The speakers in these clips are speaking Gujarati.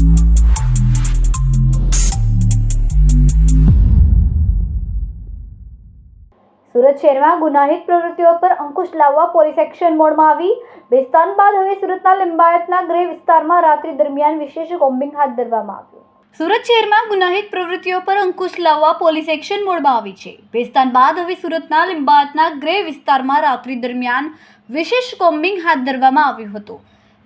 સુરત શહેરમાં ગુનાહિત પ્રવૃત્તિઓ પર અંકુશ લાવવા પોલીસ એક્શન મોડમાં આવી. બેસ્તાન બાદ હવે સુરતના લિંબાયતના ગ્રે વિસ્તારમાં રાત્રિ દરમિયાન વિશેષ કોમ્બિંગ હાથ ધરવામાં આવ્યું. સુરત શહેરમાં ગુનાહિત પ્રવૃત્તિઓ પર અંકુશ લાવવા પોલીસ એક્શન મોડમાં આવી છે. બેસ્તાન બાદ હવે સુરતના લિંબાયતના ગ્રે વિસ્તારમાં રાત્રિ દરમિયાન વિશેષ કોમ્બિંગ હાથ ધરવામાં આવ્યું હતું.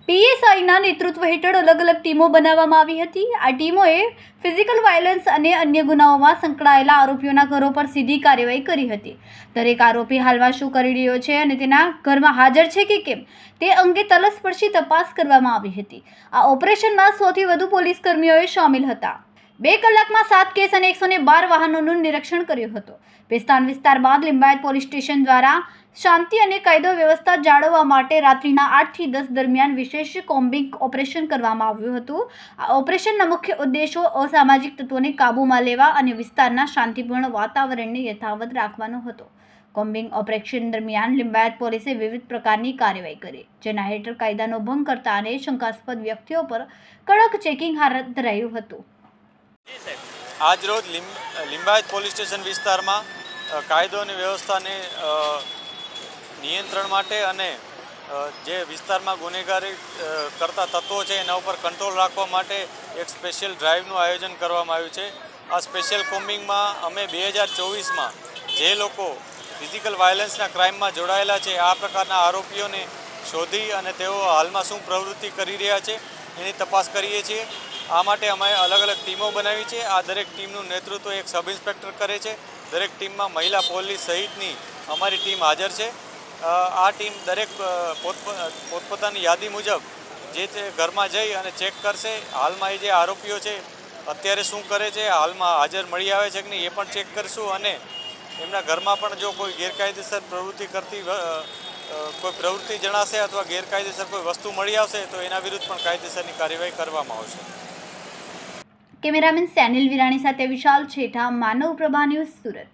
પીએસઆઈના નેતૃત્વ હેઠળ અલગ અલગ ટીમો બનાવવામાં આવી હતી. આ ટીમોએ ફિઝિકલ વાયલન્સ અને અન્ય ગુનાઓમાં સંકળાયેલા આરોપીઓના ઘરો પર સીધી કાર્યવાહી કરી હતી. દરેક આરોપી હાલમાં શું કરી રહ્યો છે અને તેના ઘરમાં હાજર છે કે કેમ, તે અંગે તલસ્પર્શી તપાસ કરવામાં આવી હતી. આ ઓપરેશનમાં સૌથી વધુ પોલીસ કર્મીઓએ સામેલ હતા. બે કલાકમાં સાત કેસ અને એકસો બાર વાહનોનું નિરીક્ષણ કર્યું હતું. બેસ્તાન વિસ્તાર બાદ લિંબાયત પોલીસ સ્ટેશન દ્વારા શાંતિ અને કાયદો વ્યવસ્થા જાળવવા માટે રાત્રિના આઠથી દસ દરમિયાન વિશેષ કોમ્બિંગ ઓપરેશન કરવામાં આવ્યું હતું. આ ઓપરેશનના મુખ્ય ઉદ્દેશો અસામાજિક તત્વોને કાબૂમાં લેવા અને વિસ્તારના શાંતિપૂર્ણ વાતાવરણને યથાવત રાખવાનો હતો. કોમ્બિંગ ઓપરેશન દરમિયાન લિંબાયત પોલીસે વિવિધ પ્રકારની કાર્યવાહી કરી, જેના હેઠળ કાયદાનો ભંગ કરતા અને શંકાસ્પદ વ્યક્તિઓ પર કડક ચેકિંગ હાથ ધરાયું હતું. આજરોજ લિંબાયત પોલીસ સ્ટેશન વિસ્તારમાં કાયદો અને વ્યવસ્થાને નિયંત્રણ માટે અને જે વિસ્તારમાં ગુનેગારી કરતા તત્વો છે એના ઉપર કંટ્રોલ રાખવા માટે એક સ્પેશિયલ ડ્રાઈવનું આયોજન કરવામાં આવ્યું છે. આ સ્પેશિયલ કોમ્બિંગમાં અમે બે હજાર ચોવીસમાં જે લોકો ફિઝિકલ વાયલન્સના ક્રાઇમમાં જોડાયેલા છે, આ પ્રકારના આરોપીઓને શોધી અને તેઓ હાલમાં શું પ્રવૃત્તિ કરી રહ્યા છે, એની તપાસ કરીએ છીએ. આ માટે અમે અલગ અલગ ટીમો બનાવી છે. આ દરેક ટીમનું નેતૃત્વ એક સબ ઇન્સ્પેક્ટર કરે છે. દરેક ટીમમાં મહિલા પોલીસ સહિતની અમારી ટીમ હાજર છે. આ ટીમ દરેક પોતપોતાની યાદી મુજબ જે તે ઘરમાં જઈ અને ચેક કરશે, હાલમાં એ જે આરોપીઓ છે, અત્યારે શું કરે છે, હાલમાં હાજર મળી આવે છે કે નહીં એ પણ ચેક કરશું અને એમના ઘરમાં પણ જો કોઈ ગેરકાયદેસર પ્રવૃત્તિ કરતી કોઈ પ્રવૃત્તિ જણાશે અથવા ગેરકાયદેસર કોઈ વસ્તુ મળી આવશે, તો એના વિરુદ્ધ પણ કાયદેસરની કાર્યવાહી કરવામાં આવશે. કેમેરામેન સેનિલ વિરાણી સાથે વિશાલ છેઠા, માનવ પ્રભા ન્યૂઝ સુરત.